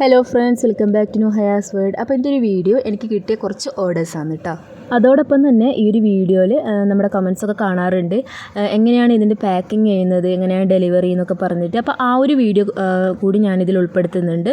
Hello friends welcome back to new Hayas world അപ്പോൾ എന്റെ ഒരു വീഡിയോ എനിക്ക് കിട്ടിയ കുറച്ച് ഓർഡേഴ്സാണ് കേട്ടോ അതോടൊപ്പം തന്നെ ഈ ഒരു വീഡിയോയിൽ നമ്മുടെ കമൻസ് ഒക്കെ കാണാറുണ്ട്. എങ്ങനെയാണ് ഇതിന്റെ പാക്കിംഗ് ചെയ്യുന്നത് എങ്ങനെയാണ് ഡെലിവറി എന്നൊക്കെ പറഞ്ഞിട്ട്. അപ്പോൾ ആ ഒരു വീഡിയോ കൂടി ഞാനിതിൽ ഉൾപ്പെടുത്തുന്നുണ്ട്.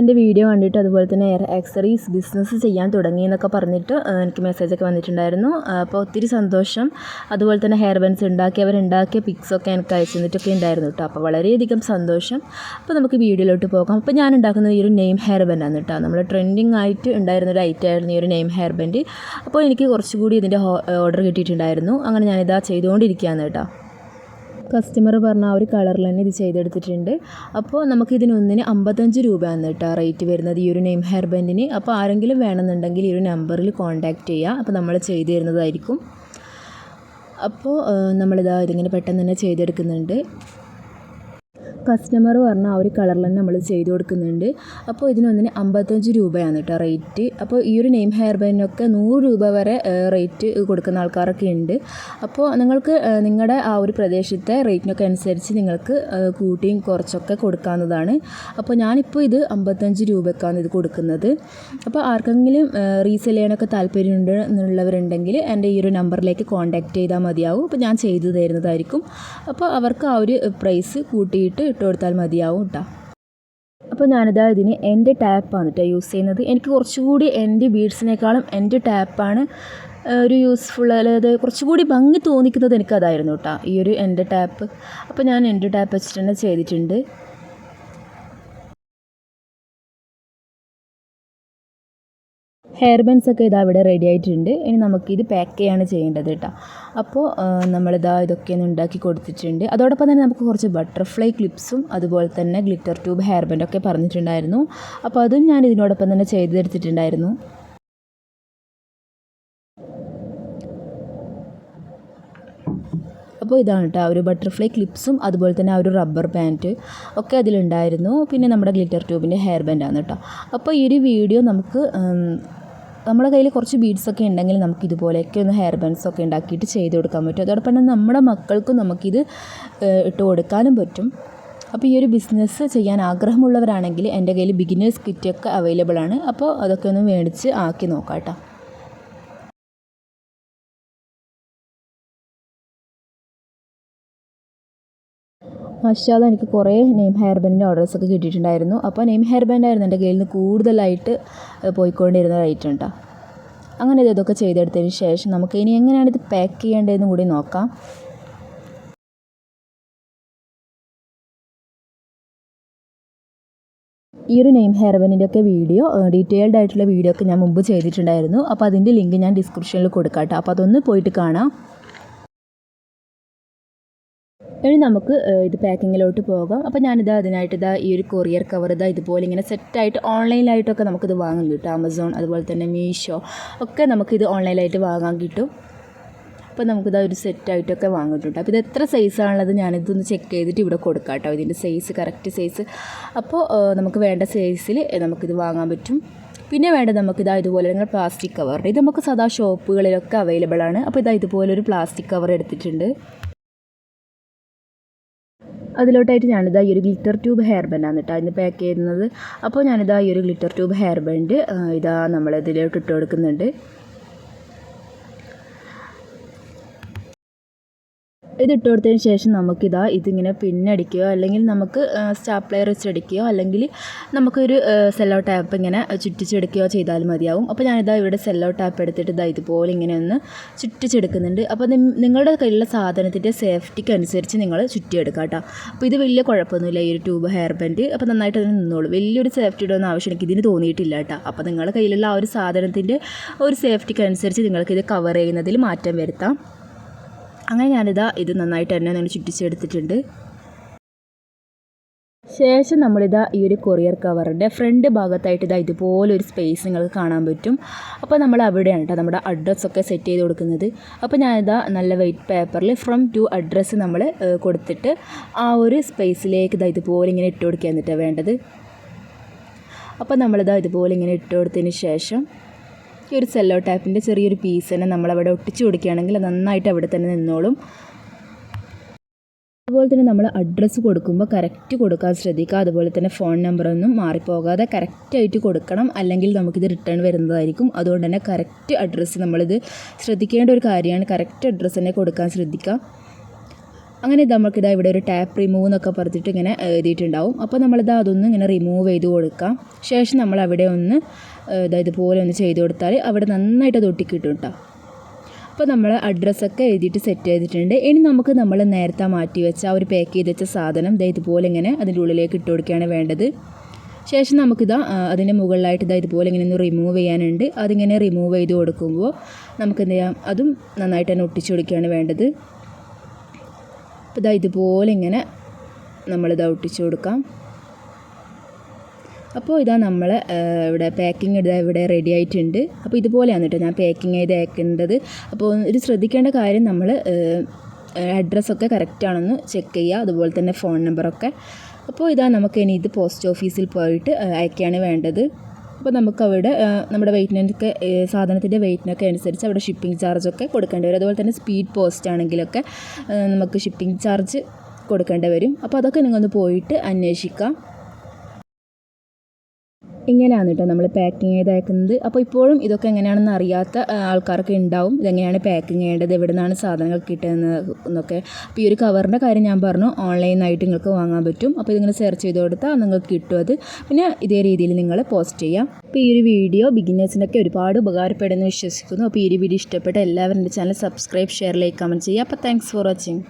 എന്റെ വീഡിയോ കണ്ടിട്ട് അതുപോലെ തന്നെ എയർ ആക്സറീസ് ബിസിനസ് ചെയ്യാൻ തുടങ്ങി എന്നൊക്കെ പറഞ്ഞിട്ട് എനിക്ക് മെസ്സേജൊക്കെ വന്നിട്ടുണ്ടായിരുന്നു. അപ്പോൾ ഒത്തിരി സന്തോഷം. അതുപോലെ തന്നെ ഹെയർ ബൻസ് ഉണ്ടാക്കി അവരുണ്ടാക്കിയ പിക്സൊക്കെ എനിക്ക് അയച്ചു തന്നിട്ടൊക്കെ ഉണ്ടായിരുന്നു കേട്ടോ. അപ്പോൾ വളരെയധികം സന്തോഷം. അപ്പോൾ നമുക്ക് വീഡിയോയിലോട്ട് പോകാം. അപ്പോൾ ഞാൻ ഉണ്ടാക്കുന്ന ഈ ഒരു നെയിം ഹെയർ ബൻഡാണ് കേട്ടോ. നമ്മൾ ട്രെൻഡിങ് ആയിട്ട് ഉണ്ടായിരുന്ന ഒരു ഐറ്റം ആയിരുന്നു ഈ ഒരു നെയിം ഹെയർ ബൻഡ് അപ്പോൾ എനിക്ക് കുറച്ചുകൂടി ഇതിന്റെ ഓർഡർ കിട്ടിയിട്ടുണ്ടായിരുന്നു. അങ്ങനെ ഞാനിതാ ചെയ്തുകൊണ്ടിരിക്കുകയാണ് കേട്ടോ. കസ്റ്റമർ പറഞ്ഞ ആ ഒരു കളറിൽ തന്നെ ഇത് ചെയ്തെടുത്തിട്ടുണ്ട്. അപ്പോൾ നമുക്ക് ഇതിനൊന്നിന് അമ്പത്തഞ്ച് രൂപയാണ് കേട്ടോ റേറ്റ് വരുന്നത് ഈ ഒരു നെയിം ഹെയർ ബാൻഡിന് അപ്പോൾ ആരെങ്കിലും വേണമെന്നുണ്ടെങ്കിൽ ഈ ഒരു നമ്പറിൽ കോൺടാക്റ്റ് ചെയ്യുക അപ്പോൾ നമ്മൾ ചെയ്തു തരുന്നതായിരിക്കും. അപ്പോൾ നമ്മളിതാ ഇതിങ്ങനെ പെട്ടെന്ന് തന്നെ ചെയ്തെടുക്കുന്നുണ്ട്. കസ്റ്റമർ പറഞ്ഞ ആ ഒരു കളറിൽ തന്നെ നമ്മൾ ചെയ്ത് കൊടുക്കുന്നുണ്ട്. അപ്പോൾ ഇതിനൊന്നിന് അമ്പത്തഞ്ച് രൂപയാണ് കേട്ടോ റേറ്റ് അപ്പോൾ ഈ ഒരു നെയിം ഹെയർ ബാൻഡിനൊക്കെ നൂറ് രൂപ വരെ റേറ്റ് കൊടുക്കുന്ന ആൾക്കാരൊക്കെ ഉണ്ട് അപ്പോൾ നിങ്ങൾക്ക് നിങ്ങളുടെ ആ ഒരു പ്രദേശത്തെ റേറ്റിനൊക്കെ അനുസരിച്ച് നിങ്ങൾക്ക് കൂട്ടിയും കുറച്ചൊക്കെ കൊടുക്കാവുന്നതാണ്. അപ്പോൾ ഞാനിപ്പോൾ ഇത് അമ്പത്തഞ്ച് രൂപക്കാണ് ഇത് കൊടുക്കുന്നത്. അപ്പോൾ ആർക്കെങ്കിലും റീസെൽ ചെയ്യാനൊക്കെ താല്പര്യമുണ്ട് എന്നുള്ളവരുണ്ടെങ്കിൽ എന്റെ ഈ ഒരു നമ്പറിലേക്ക് കോൺടാക്റ്റ് ചെയ്താൽ മതിയാവും. അപ്പോൾ ഞാൻ ചെയ്തു തരുന്നതായിരിക്കും. അപ്പോൾ അവർക്ക് ആ ഒരു പ്രൈസ് കൂട്ടിയിട്ട് ഇട്ട് കൊടുത്താൽ മതിയാവും കേട്ടോ അപ്പോൾ ഞാനിതാ ഇതിന് എന്റെ ടാപ്പാണ് കേട്ടോ യൂസ് ചെയ്യുന്നത്. എനിക്ക് കുറച്ചുകൂടി എന്റെ ബീഡ്സിനേക്കാളും എന്റെ ടാപ്പാണ് ഒരു യൂസ്ഫുൾ അതായത് കുറച്ചുകൂടി ഭംഗി തോന്നിക്കുന്നത് എനിക്കതായിരുന്നു കേട്ടോ ഈ ഒരു എന്റെ ടാപ്പ്. അപ്പോൾ ഞാൻ എന്റെ ടാപ്പ് വെച്ചിട്ട് തന്നെ ചെയ്തിട്ടുണ്ട്. ഹെയർ ബെൻസ് ഒക്കെ ഇതാ ഇവിടെ റെഡി ആയിട്ടുണ്ട്. ഇനി നമുക്കിത് പാക്ക് ചെയ്യാണ് ചെയ്യേണ്ടത് കേട്ടോ. അപ്പോൾ നമ്മളിതാ ഇതൊക്കെ ഒന്ന് ഉണ്ടാക്കി കൊടുത്തിട്ടുണ്ട്. അതോടൊപ്പം തന്നെ നമുക്ക് കുറച്ച് ബട്ടർഫ്ലൈ ക്ലിപ്സും അതുപോലെ തന്നെ ഗ്ലിറ്റർ ട്യൂബ് ഹെയർ ബെൻഡൊക്കെ പറഞ്ഞിട്ടുണ്ടായിരുന്നു. അപ്പോൾ അതും ഞാൻ ഇതിനോടൊപ്പം തന്നെ ചെയ്തെടുത്തിട്ടുണ്ടായിരുന്നു. അപ്പോൾ ഇതാണ് കേട്ടോ. ഒരു ബട്ടർഫ്ലൈ ക്ലിപ്സും അതുപോലെ തന്നെ ആ ഒരു റബ്ബർ ബാൻഡ് ഒക്കെ അതിലുണ്ടായിരുന്നു. പിന്നെ നമ്മുടെ ഗ്ലിറ്റർ ട്യൂബിന്റെ ഹെയർ ബാൻഡാണ് കേട്ടോ. അപ്പോൾ ഈ ഒരു വീഡിയോ നമുക്ക് നമ്മുടെ കയ്യിൽ കുറച്ച് ബീഡ്സ് ഒക്കെ ഉണ്ടെങ്കിൽ നമുക്ക് ഇതുപോലെയൊക്കെ ഒന്ന് ഹെയർ ബൺസ് ഒക്കെ ഉണ്ടാക്കിയിട്ട് ചെയ്ത് കൊടുക്കാൻ പറ്റും. അതോടൊപ്പം തന്നെ നമ്മുടെ മക്കൾക്കും നമുക്കിത് ഇട്ട് കൊടുക്കാനും പറ്റും. അപ്പോൾ ഈ ഒരു ബിസിനസ് ചെയ്യാൻ ആഗ്രഹമുള്ളവരാണെങ്കിൽ എന്റെ കയ്യിൽ ബിഗിനേഴ്സ് കിറ്റൊക്കെ അവൈലബിൾ ആണ്. അപ്പോൾ അതൊക്കെ ഒന്ന് മേടിച്ച് ആക്കി നോക്കാം കേട്ടോ മഷാല എനിക്ക് കുറേ നെയിം ഹെയർ ബാൻഡിന്റെ ഓർഡേഴ്സൊക്കെ കിട്ടിയിട്ടുണ്ടായിരുന്നു. അപ്പോൾ നെയിം ഹെയർ ബാൻഡായിരുന്നു എന്റെ കയ്യിൽ നിന്ന് കൂടുതലായിട്ട് പോയിക്കൊണ്ടിരുന്ന ഐറ്റം കേട്ടോ അങ്ങനെ ഇതൊക്കെ ചെയ്തെടുത്തതിന് ശേഷം നമുക്ക് ഇനി എങ്ങനെയാണ് ഇത് പാക്ക് ചെയ്യേണ്ടതെന്ന് കൂടി നോക്കാം. ഈ ഒരു നെയിം ഹെയർ ബാൻഡിന്റെ ഒക്കെ വീഡിയോ ഡീറ്റെയിൽഡ് ആയിട്ടുള്ള വീഡിയോ ഒക്കെ ഞാൻ മുമ്പ് ചെയ്തിട്ടുണ്ടായിരുന്നു. അപ്പോൾ അതിന്റെ ലിങ്ക് ഞാൻ ഡിസ്ക്രിപ്ഷനിൽ കൊടുക്കാം കേട്ടോ അപ്പോൾ അതൊന്ന് പോയിട്ട് കാണാം. ഇനി നമുക്ക് ഇത് പാക്കിങ്ങിലോട്ട് പോകാം. അപ്പോൾ ഞാനിത് അതിനായിട്ട് ഇതാ ഈ ഒരു കൊറിയർ കവർ ഇതാ ഇതുപോലെ ഇങ്ങനെ സെറ്റായിട്ട് ഓൺലൈനിലായിട്ടൊക്കെ നമുക്കിത് വാങ്ങാൻ കിട്ടും. ആമസോൺ അതുപോലെ തന്നെ മീഷോ ഒക്കെ നമുക്കിത് ഓൺലൈനിലായിട്ട് വാങ്ങാൻ കിട്ടും. അപ്പോൾ നമുക്കിത് ഒരു സെറ്റായിട്ടൊക്കെ വാങ്ങിയിട്ടുണ്ട് അപ്പോൾ ഇത് എത്ര സൈസാണുള്ളത് ഞാനിതൊന്ന് ചെക്ക് ചെയ്തിട്ട് ഇവിടെ കൊടുക്കാം കേട്ടോ. ഇതിന്റെ സൈസ് കറക്റ്റ് സൈസ് അപ്പോൾ നമുക്ക് വേണ്ട സൈസിൽ നമുക്കിത് വാങ്ങാൻ പറ്റും. പിന്നെ വേണ്ടത് നമുക്കിതാ ഇതുപോലെ നിങ്ങൾ പ്ലാസ്റ്റിക് കവർ ഇത് നമുക്ക് സദാ ഷോപ്പുകളിലൊക്കെ അവൈലബിൾ ആണ്. അപ്പോൾ ഇതാ ഇതുപോലെ ഒരു പ്ലാസ്റ്റിക് കവർ എടുത്തിട്ടുണ്ട്. അതിലോട്ടായിട്ട് ഞാനിതാ ഈ ഒരു ഗ്ലിറ്റർ ട്യൂബ് ഹെയർ ബാൻഡാണ് കേട്ടോ അതിന് പാക്ക് ചെയ്യുന്നത്. അപ്പോൾ ഞാനിതാ ഈ ഒരു ഗ്ലിറ്റർ ട്യൂബ് ഹെയർ ബാൻഡ് ഇതാ നമ്മളിതിലോട്ട് ഇട്ട് കൊടുക്കുന്നുണ്ട്. ഇത് ഇട്ട് കൊടുത്തതിന് ശേഷം നമുക്കിതാ ഇതിങ്ങനെ പിന്നടിക്കുകയോ അല്ലെങ്കിൽ നമുക്ക് സ്റ്റാപ്ലെയർ വെച്ചടിക്കുകയോ അല്ലെങ്കിൽ നമുക്കൊരു സെല്ലോ ടാപ്പ് ഇങ്ങനെ ചുറ്റിച്ചെടുക്കുകയോ ചെയ്താൽ മതിയാവും. അപ്പോൾ ഞാനിതാ ഇവിടെ സെല്ലോ ടാപ്പ് എടുത്തിട്ട് ഇതാ ഇതുപോലെ ഇങ്ങനെ ഒന്ന് ചുറ്റിച്ചെടുക്കുന്നുണ്ട്. അപ്പോൾ നിങ്ങളുടെ കയ്യിലുള്ള സാധനത്തിന്റെ സേഫ്റ്റിക്ക് അനുസരിച്ച് നിങ്ങൾ ചുറ്റിയെടുക്കുക കേട്ടോ. അപ്പോൾ ഇത് വലിയ കുഴപ്പമൊന്നുമില്ല ഈ ഒരു ട്യൂബ് ഹെയർ ബാൻഡ് അപ്പോൾ നന്നായിട്ട് അതിന് നിന്നോളൂ. വലിയൊരു സേഫ്റ്റിയുടെ ഒന്നും ആവശ്യം എനിക്ക് ഇതിന് തോന്നിയിട്ടില്ല കേട്ടോ. അപ്പോൾ നിങ്ങളുടെ കയ്യിലുള്ള ആ ഒരു സാധനത്തിന്റെ ഒരു സേഫ്റ്റിക്ക് അനുസരിച്ച് നിങ്ങൾക്കിത് കവർ ചെയ്യുന്നതിൽ മാറ്റം വരുത്താം. അങ്ങനെ ഞാനിതാ ഇത് നന്നായിട്ട് തന്നെ ഞാൻ ചുറ്റിച്ചെടുത്തിട്ടുണ്ട്. ശേഷം നമ്മളിതാ ഈ ഒരു കൊറിയർ കവറിന്റെ ഫ്രണ്ട് ഭാഗത്തായിട്ട് ഇതാ ഇതുപോലെ ഒരു സ്പേസ് നിങ്ങൾക്ക് കാണാൻ പറ്റും. അപ്പോൾ നമ്മൾ അവിടെയാണ് കേട്ടോ നമ്മുടെ അഡ്രസ്സൊക്കെ സെറ്റ് ചെയ്ത് കൊടുക്കുന്നത്. അപ്പോൾ ഞാനിതാ നല്ല വെയിറ്റ് പേപ്പറിൽ ഫ്രം ടു അഡ്രസ്സ് നമ്മൾ കൊടുത്തിട്ട് ആ ഒരു സ്പേസിലേക്ക് ഇതാ ഇതുപോലെ ഇങ്ങനെ ഇട്ട് കൊടുക്കുക എന്നിട്ടാണ് വേണ്ടത്. അപ്പോൾ നമ്മളിതാ ഇതുപോലെ ഇങ്ങനെ ഇട്ട് കൊടുത്തതിന് ശേഷം ഈ ഒരു സെല്ലോ ടാപ്പിന്റെ ചെറിയൊരു പീസ് തന്നെ നമ്മളവിടെ ഒട്ടിച്ച് കൊടുക്കുകയാണെങ്കിൽ നന്നായിട്ട് അവിടെ തന്നെ നിന്നോളും. അതുപോലെ തന്നെ നമ്മൾ അഡ്രസ്സ് കൊടുക്കുമ്പോൾ കറക്റ്റ് കൊടുക്കാൻ ശ്രദ്ധിക്കുക. അതുപോലെ തന്നെ ഫോൺ നമ്പറൊന്നും മാറിപ്പോകാതെ കറക്റ്റായിട്ട് കൊടുക്കണം. അല്ലെങ്കിൽ നമുക്കിത് റിട്ടേൺ വരുന്നതായിരിക്കും. അതുകൊണ്ട് തന്നെ കറക്റ്റ് അഡ്രസ്സ് നമ്മളിത് ശ്രദ്ധിക്കേണ്ട ഒരു കാര്യമാണ്. കറക്റ്റ് അഡ്രസ്സ് തന്നെ കൊടുക്കാൻ ശ്രദ്ധിക്കുക. അങ്ങനെ നമുക്കിതാ ഇവിടെ ഒരു ടാപ്പ് റിമൂവ് എന്നൊക്കെ പറഞ്ഞിട്ട് ഇങ്ങനെ എഴുതിയിട്ടുണ്ടാവും. അപ്പോൾ നമ്മളിതാ അതൊന്ന് ഇങ്ങനെ റിമൂവ് ചെയ്ത് കൊടുക്കാം. ശേഷം നമ്മൾ അവിടെ ഒന്ന് ഇതാ ഇതുപോലെ ഒന്ന് ചെയ്ത് കൊടുത്താൽ അവിടെ നന്നായിട്ട് അത് ഒട്ടിക്കിട്ടും കേട്ടോ അപ്പോൾ നമ്മൾ അഡ്രസ്സൊക്കെ എഴുതിയിട്ട് സെറ്റ് ചെയ്തിട്ടുണ്ട്. ഇനി നമുക്ക് നമ്മൾ നേരത്തെ മാറ്റി വെച്ച ആ ഒരു പാക്ക് ചെയ്ത് വെച്ച സാധനം ഇതാ ഇതുപോലെ ഇങ്ങനെ അതിന്റെ ഉള്ളിലേക്ക് ഇട്ട് കൊടുക്കുകയാണ് വേണ്ടത്. ശേഷം നമുക്കിതാ അതിന്റെ മുകളിലായിട്ട് ഇതാ ഇതുപോലെ ഇങ്ങനെ ഒന്ന് റിമൂവ് ചെയ്യാനുണ്ട്. അതിങ്ങനെ റിമൂവ് ചെയ്ത് കൊടുക്കുമ്പോൾ നമുക്ക് എന്ത് ചെയ്യാം? അതും നന്നായിട്ട് തന്നെ ഒട്ടിച്ചു കൊടുക്കുകയാണ് വേണ്ടത്. അപ്പോൾ ഇതാ ഇതുപോലെ ഇങ്ങനെ നമ്മൾ നമ്മളിതാ ഒട്ടിച്ചു കൊടുക്കാം. അപ്പോൾ ഇതാ നമ്മൾ ഇവിടെ പാക്കിംഗ് ഇതാ ഇവിടെ റെഡി ആയിട്ടുണ്ട്. അപ്പോൾ ഇതുപോലെയാണ് കേട്ടോ ഞാൻ പാക്കിംഗ് ചെയ്ത് അയക്കേണ്ടത്. അപ്പോൾ ഒരു ശ്രദ്ധിക്കേണ്ട കാര്യം നമ്മൾ അഡ്രസ്സൊക്കെ കറക്റ്റ് ആണെന്ന് ചെക്ക് ചെയ്യുക. അതുപോലെ തന്നെ ഫോൺ നമ്പറൊക്കെ അപ്പോൾ ഇതാ നമുക്ക് ഇനി ഇത് പോസ്റ്റ് ഓഫീസിൽ പോയിട്ട് അയക്കുകയാണ് വേണ്ടത്. അപ്പോൾ നമുക്ക് അവിടെ നമ്മുടെ വെയിറ്റിനൊക്കെ സാധനത്തിന്റെ വെയിറ്റിനൊക്കെ അനുസരിച്ച് അവിടെ ഷിപ്പിംഗ് ചാർജൊക്കെ കൊടുക്കേണ്ടി വരും. അതുപോലെ തന്നെ സ്പീഡ് പോസ്റ്റ് ആണെങ്കിലൊക്കെ നമുക്ക് ഷിപ്പിംഗ് ചാർജ് കൊടുക്കേണ്ടി വരും. അപ്പോൾ അതൊക്കെ നിങ്ങളൊന്ന് പോയിട്ട് അന്വേഷിക്കാം. ഇങ്ങനെയാണ് കേട്ടോ നമ്മൾ പാക്കിങ് ചെയ്ത് അയക്കുന്നത് അപ്പോൾ ഇപ്പോഴും ഇതൊക്കെ എങ്ങനെയാണെന്ന് അറിയാത്ത ആൾക്കാർക്ക് ഉണ്ടാവും. ഇതെങ്ങനെയാണ് പാക്കിങ് ചെയ്യേണ്ടത്? എവിടെ നിന്നാണ് സാധനങ്ങൾ കിട്ടുന്നത് എന്നൊക്കെ. അപ്പോൾ ഈ ഒരു കവറിന്റെ കാര്യം ഞാൻ പറഞ്ഞു. ഓൺലൈനായിട്ട് നിങ്ങൾക്ക് വാങ്ങാൻ പറ്റും. അപ്പോൾ ഇതിങ്ങനെ സെർച്ച് ചെയ്ത് കൊടുത്താൽ നിങ്ങൾക്ക് കിട്ടും അത്. പിന്നെ ഇതേ രീതിയിൽ നിങ്ങൾ പോസ്റ്റ് ചെയ്യാം. അപ്പോൾ ഈ ഒരു വീഡിയോ ബിഗിനേഴ്സിനൊക്കെ ഒരുപാട് ഉപകാരപ്പെടുമെന്ന് വിശ്വസിക്കുന്നു. അപ്പോൾ ഈ ഒരു വീഡിയോ ഇഷ്ടപ്പെട്ട എല്ലാവരും എന്റെ channel subscribe share like comment ചെയ്യുക. അപ്പോൾ താങ്ക്സ് ഫോർ വാച്ചിങ്